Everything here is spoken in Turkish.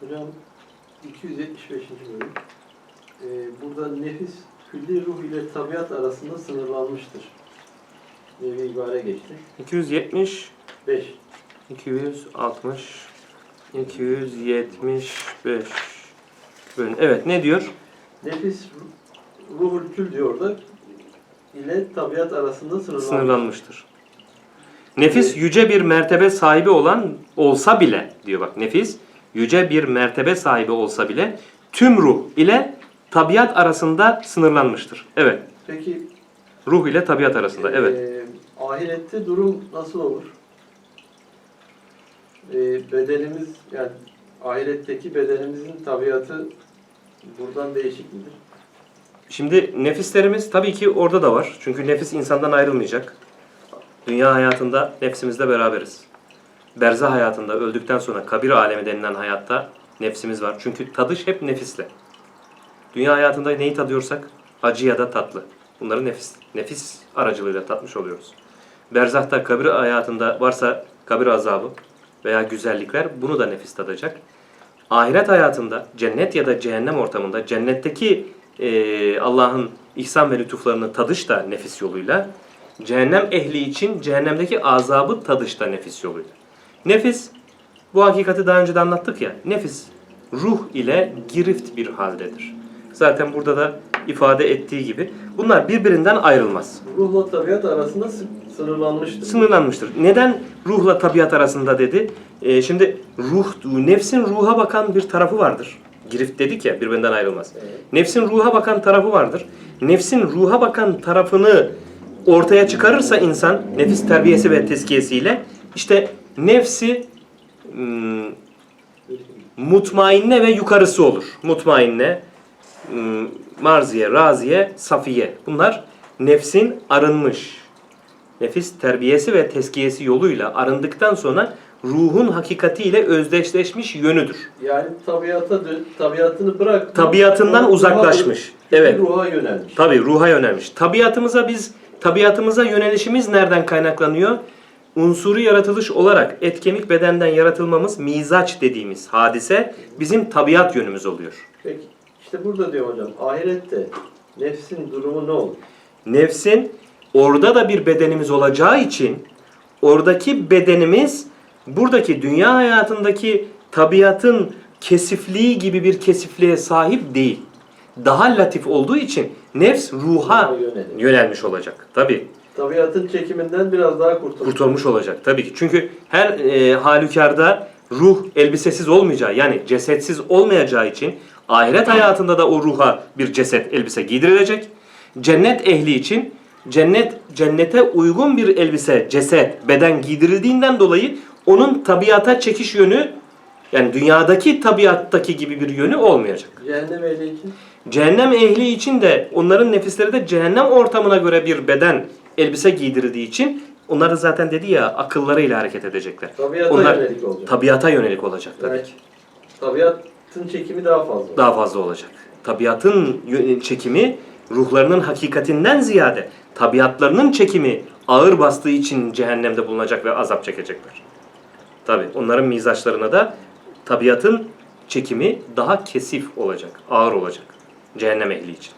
Hocam 275. bölüm. Ee, burada nefis külli ruh ile tabiat arasında sınırlanmıştır. diye bir ibare geçti. 270 5. 260 275 bölüm. Evet ne diyor? Nefis ru- ruhul kül diyor da ile tabiat arasında sınırlanmış. Sınırlanmıştır. Nefis yüce bir mertebe sahibi olan olsa bile diyor bak nefis yüce bir mertebe sahibi olsa bile tüm ruh ile tabiat arasında sınırlanmıştır. Evet. Peki Ruh ile tabiat arasında. Evet. e, ahirette durum nasıl olur? E, bedenimiz yani ahiretteki bedenimizin tabiatı buradan değişik midir? Şimdi nefislerimiz tabii ki orada da var. Çünkü nefis insandan ayrılmayacak. Dünya hayatında nefsimizle beraberiz. Berzah hayatında öldükten sonra kabir alemi denilen hayatta nefsimiz var. Çünkü tadış hep nefisle. Dünya hayatında neyi tadıyorsak acı ya da tatlı. Bunları nefis, nefis aracılığıyla tatmış oluyoruz. Berzahta kabir hayatında varsa kabir azabı veya güzellikler bunu da nefis tadacak. Ahiret hayatında cennet ya da cehennem ortamında cennetteki e, Allah'ın ihsan ve lütuflarını tadış da nefis yoluyla, cehennem ehli için cehennemdeki azabı tadış da nefis yoluyla. Nefis, bu hakikati daha önce de anlattık ya, nefis ruh ile girift bir haldedir. Zaten burada da ifade ettiği gibi bunlar birbirinden ayrılmaz. Ruhla tabiat arasında sı- sınırlanmıştır. Sınırlanmıştır. Neden ruhla tabiat arasında dedi? Ee, şimdi ruh, nefsin ruha bakan bir tarafı vardır. Girift dedik ya birbirinden ayrılmaz. Evet. Nefsin ruha bakan tarafı vardır. Nefsin ruha bakan tarafını ortaya çıkarırsa insan nefis terbiyesi ve tezkiyesiyle işte nefsi ım, mutmainne ve yukarısı olur. Mutmainne, ım, marziye, raziye, safiye. Bunlar nefsin arınmış. Nefis terbiyesi ve tezkiyesi yoluyla arındıktan sonra ruhun hakikatiyle özdeşleşmiş yönüdür. Yani tabiata tabiatını bırak. Tabiatından ruha- uzaklaşmış. Evet. Ruha yönelmiş. Tabii ruha yönelmiş. Tabiatımıza biz tabiatımıza yönelişimiz nereden kaynaklanıyor? Unsuri yaratılış olarak et kemik bedenden yaratılmamız mizaç dediğimiz hadise bizim tabiat yönümüz oluyor. Peki işte burada diyor hocam ahirette nefsin durumu ne olur? Nefsin orada da bir bedenimiz olacağı için oradaki bedenimiz buradaki dünya hayatındaki tabiatın kesifliği gibi bir kesifliğe sahip değil. Daha latif olduğu için nefs ruha yönelmiş olacak. Tabii. Tabiatın çekiminden biraz daha kurtulur. kurtulmuş olacak tabii ki. Çünkü her e, halükarda ruh elbisesiz olmayacağı yani cesetsiz olmayacağı için ahiret hayatında da o ruha bir ceset elbise giydirilecek. Cennet ehli için cennet cennete uygun bir elbise, ceset, beden giydirildiğinden dolayı onun tabiata çekiş yönü yani dünyadaki tabiattaki gibi bir yönü olmayacak. Cehennem ehli için Cehennem ehli için de onların nefisleri de cehennem ortamına göre bir beden elbise giydirildiği için onlar da zaten dedi ya akıllarıyla hareket edecekler. tabiata Onlar yönelik olacak. tabiata yönelik olacak tabii ki. tabiatın çekimi daha fazla. Daha fazla olacak. Tabiatın çekimi ruhlarının hakikatinden ziyade tabiatlarının çekimi ağır bastığı için cehennemde bulunacak ve azap çekecekler. Tabii onların mizaçlarına da tabiatın çekimi daha kesif olacak, ağır olacak cehennem ehli için.